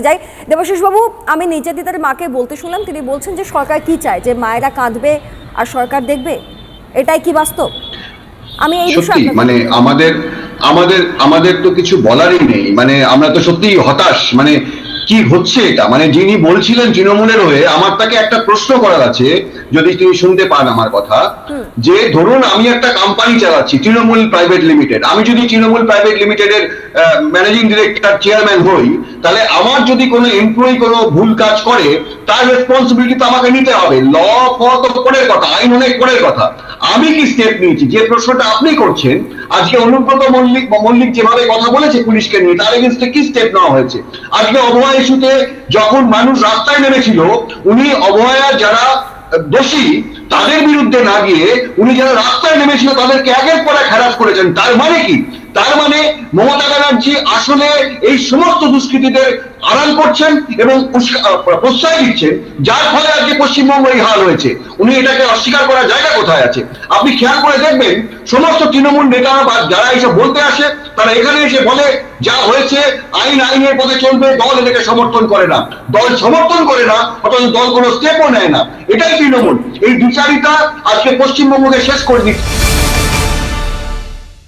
যাই। দেবাশিস বাবু আমি নির্যাতিতার মাকে বলতে শুনলাম তিনি বলছেন যে সরকার কি চায় যে মায়েরা কাঁদবে আর সরকার দেখবে? এটাই কি বাস্তব? আমি এই বিষয়ে মানে আমাদের আমাদের আমাদের তো কিছু বলারই নেই। মানে আমরা তো সত্যি হতাশ। মানে কি হচ্ছে এটা? মানে যিনি বলছিলেন তৃণমূলের হয়ে আমার তাকে একটা প্রশ্ন করার আছে যদি তিনি শুনতে পান আমার কথা যে ধরুন আমি একটা কোম্পানি চালাচ্ছি তৃণমূল প্রাইভেট লিমিটেড আমি যদি তৃণমূল প্রাইভেট লিমিটেডের ম্যানেজিং ডিরেক্টর চেয়ারম্যান হই তাহলে আমার যদি কোনো এমপ্লয়ি কোনো ভুল কাজ করে তার রেসপন্সিবিলিটি তো আমাকে নিতে হবে। ল ফ তো পরের কথা আইন অনেক পরের কথা। আমি কি স্টেপ নিয়েছি? যে প্রশ্নটা আপনি করছেন আজকে অনুব্রত মল্লিক মল্লিক যেভাবে কথা বলেছে পুলিশকে নিয়ে তার এগেনস্টে কি স্টেপ নেওয়া হয়েছে? আজকে অবহেলা ইস্যুতে যখন মানুষ রাস্তায় নেমেছিল, উনি অবহেলা যারা দোষী, তাদের বিরুদ্ধে না গিয়ে উনি যারা রাস্তায় নেমেছিল, তাদেরকে একের পর এক হ্যারাস করেছেন। তার মানে কি? তার মানে মমতা ব্যানার্জি আসলে এই সমস্ত দুষ্কৃতীদের আড়াল করছেন এবং প্রশ্রয় দিচ্ছেন। যার ফলে আজকে পশ্চিমবঙ্গ এই হাল হয়েছে। উনি এটাকে অস্বীকার করার জায়গা কোথায় আছে? আপনি খেয়াল করে দেখবেন, সমস্ত তৃণমূল নেতারা বা যারা এসব বলতে আসে, তারা এখানে এসে বলে, যা হয়েছে, আইন আইনের পথে চলবে, দল এটাকে সমর্থন করে না। দল সমর্থন করে না, অথচ দল কোনো স্টেপও নেয় না। এটাই তৃণমূল। এই বিচারিতা আজকে পশ্চিমবঙ্গকে শেষ করে দিচ্ছে।